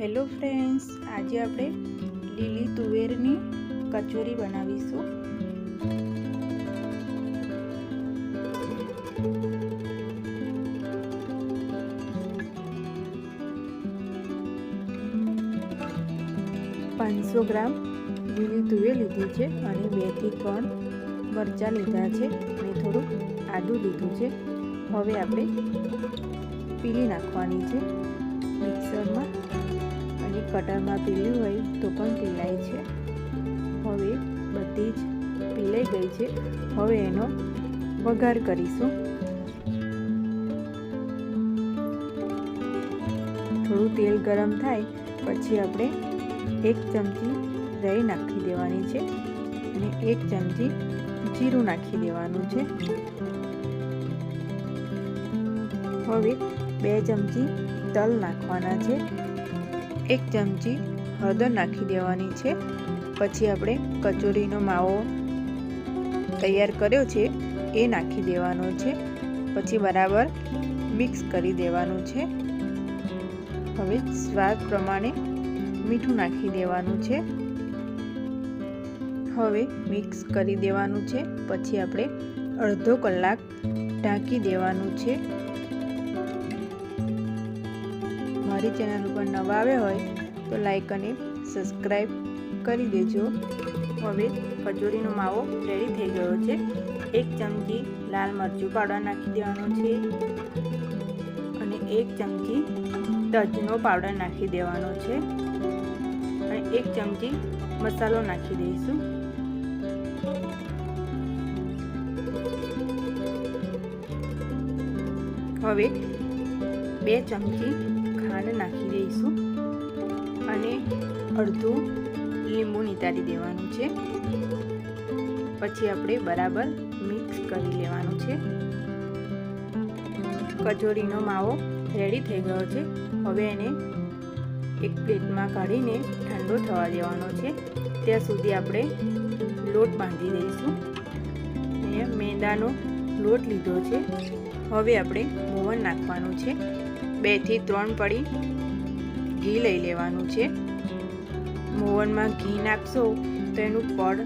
Hello friends, આજે આપણે લીલી તુવેરની કચોરી બનાવીશું. પાંચસો ગ્રામ લીલી તુવેર લીધી છે અને બેથી ત્રણ મરચાં લીધા છે. અને થોડુંક આદું લીધું છે. હવે આપણે પીલી નાખવાની છે મિક્સરમાં. કટરમાં પીલ્યું હોય તો પણ પીલાય છે. હવે બધી જ પીલાઈ ગઈ છે. હવે એનો વઘાર કરીશું. થોડું તેલ ગરમ થાય, પછી આપણે એક ચમચી દહીં નાખી દેવાની છે અને એક ચમચી જીરું નાખી દેવાનું છે. હવે બે ચમચી તલ નાખવાના છે. એક ચમચી હળદર નાખી દેવાની છે. પછી આપણે કચોરીનો માવો તૈયાર કર્યો છે, એ નાખી દેવાનો છે. પછી બરાબર મિક્સ કરી દેવાનું છે. હવે સ્વાદ પ્રમાણે મીઠું નાખી દેવાનું છે. હવે મિક્સ કરી દેવાનું છે. પછી આપણે અડધો કલાક ઢાંકી દેવાનું છે. મારી ચેનલ ઉપર નવા આવ્યા હોય તો લાઈક અને સબસ્ક્રાઈબ કરી દેજો. હવે કચોરીનો માવો રેડી થઈ ગયો છે. એક ચમચી લાલ મરચું પાવડર નાખી દેવાનો છે. અને એક ચમચી તજનો પાવડર નાખી દેવાનો છે. અને એક ચમચી મસાલો નાખી દઈશું. હવે બે ચમચી અને અડધું લીંબુ નિતારી દેવાનું છે. પછી આપણે બરાબર મિક્સ કરી લેવાનું છે. કચોરીનો માવો રેડી થઈ ગયો છે. હવે એને એક પ્લેટમાં કાઢીને ઠંડો થવા દેવાનો છે. ત્યાં સુધી આપણે લોટ બાંધી દઈશું. અને મેંદાનો લોટ લીધો છે. હવે આપણે મોવન નાખવાનું છે. બેથી ત્રણ પડી ઘી લઈ લેવાનું છે. મોવનમાં ઘી નાખશો તો એનું પડ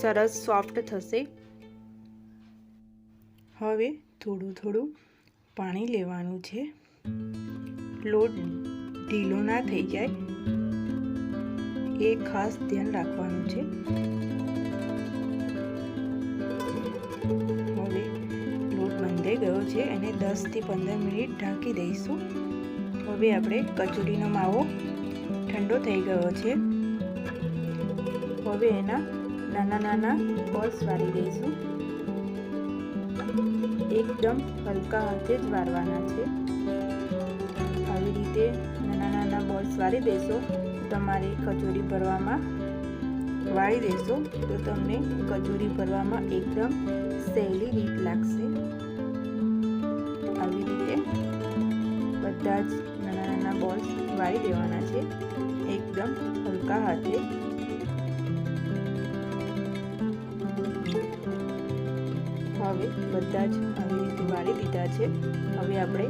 સરસ સોફ્ટ થશે. હવે થોડું થોડું પાણી લેવાનું છે. લોટ ઢીલો ના થઈ જાય. એ ખાસ ધ્યાન રાખવાનું છે. હવે લોટ બંધાઈ ગયો છે. એને દસથી પંદર મિનિટ ઢાંકી દઈશું. હવે આપણે કચોરીનો માવો ઠંડો થઈ ગયો છે. હવે એના નાના નાના બોલ્સ વાળી દઈશું. એકદમ હલકા હાથે જ વાળવાના છે. આવી રીતે નાના નાના બોલ્સ વાળી દેશો. તમારી કચોરી ભરવામાં વાળી દેશો તો તમને કચોરી ભરવામાં એકદમ સહેલી રીત લાગશે. આવી રીતે બધા જ વાળી દેવાના છે. એકદમ હલકા હાથે. હવે બધા જ આવી રીતે વાળી દીધા છે. હવે આપણે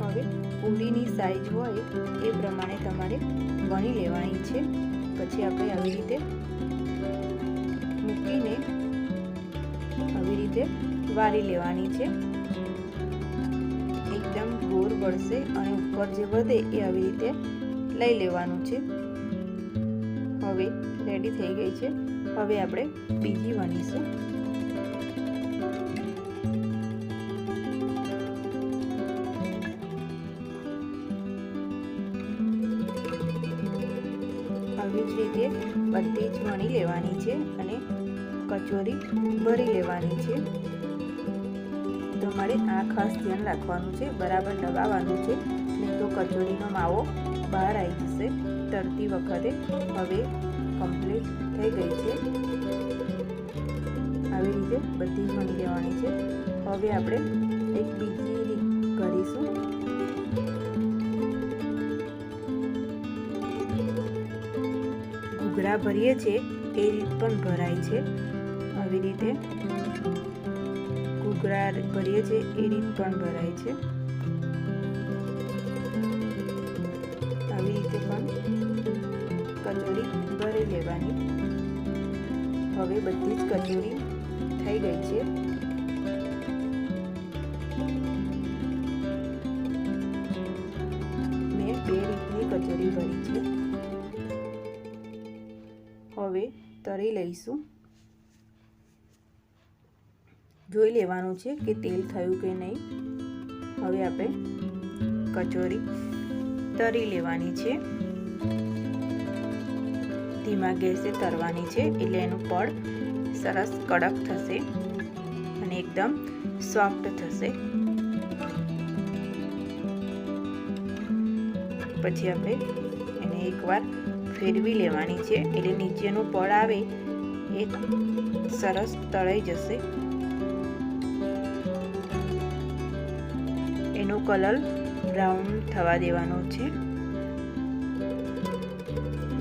હવે પૂરીની સાઈઝ હોય એ પ્રમાણે તમારે વણી લેવાની છે. પછી આપણે આવી રીતે મૂકીને આવી રીતે વાળી લેવાની છે. ગોળ બળશે અને ઉપર જે વધે એ આવી રીતે લઈ લેવાનું છે. હવે રેડી થઈ ગઈ છે. હવે આપણે બીજી વણીશું. આવી જ રીતે બધી જ વણી લેવાની છે અને કચોરી ભરી લેવાની છે. તમારે આ ખાસ ધ્યાન રાખવાનું છે, બરાબર દબાવવાનું છે. નહીં તો કચોરીનો માવો બહાર આવી જશે, તરતી વખતે. હવે કમ્પ્લીટ થઈ ગઈ છે. આવી રીતે બધી જ વણી લેવાની છે. હવે આપણે એક બીજી રીત કરીશું. ઘૂઘરા ભરીએ છીએ એ રીત પણ ભરાય છે. આવી રીતે ફરાળ ભરીએ છીએ, એ રીત પણ ભરાય છે. આવી રીતે પણ કચોરી ભરી લેવાની. હવે બધી જ કચોરી થઈ ગઈ છે. મેં બે રીતની કચોરી ભરી છે. હવે તળી લઈશું. જોઈ લેવાનું છે કે તેલ થયું કે નહીં. હવે આપણે કચોરી તરી લેવાની છે. ધીમા ગેસે તરવાની છે એટલે એનું પડ સરસ કડક થશે અને એકદમ સોફ્ટ થશે. પછી આપણે એને એકવાર ફેરવી લેવાની છે એટલે નીચેનું પડ આવે એ સરસ તળાઈ જશે. એનો કલર બ્રાઉન થવા દેવાનો છે.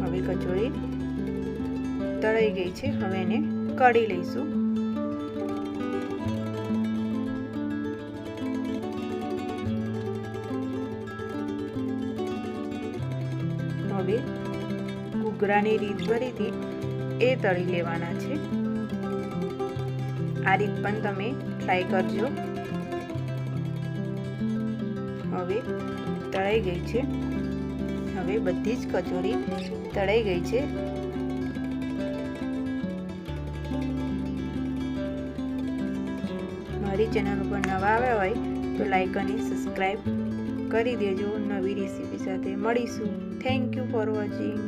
હવે કચોરી તળાઈ ગઈ છે. હવે એને કાઢી લઈશું. હવે ઘૂઘરાની રીત ભરીથી એ તળી લેવાના છે. આ રીત પણ તમે ટ્રાય કરજો. હવે તળાઈ ગઈ છે. હવે બધી જ કચોરી તળાઈ ગઈ છે. મારી ચેનલ ઉપર નવા આવ્યા હોય તો લાઈક અને સબસ્ક્રાઈબ કરી દેજો. નવી રેસીપી સાથે મળીશું. Thank you for watching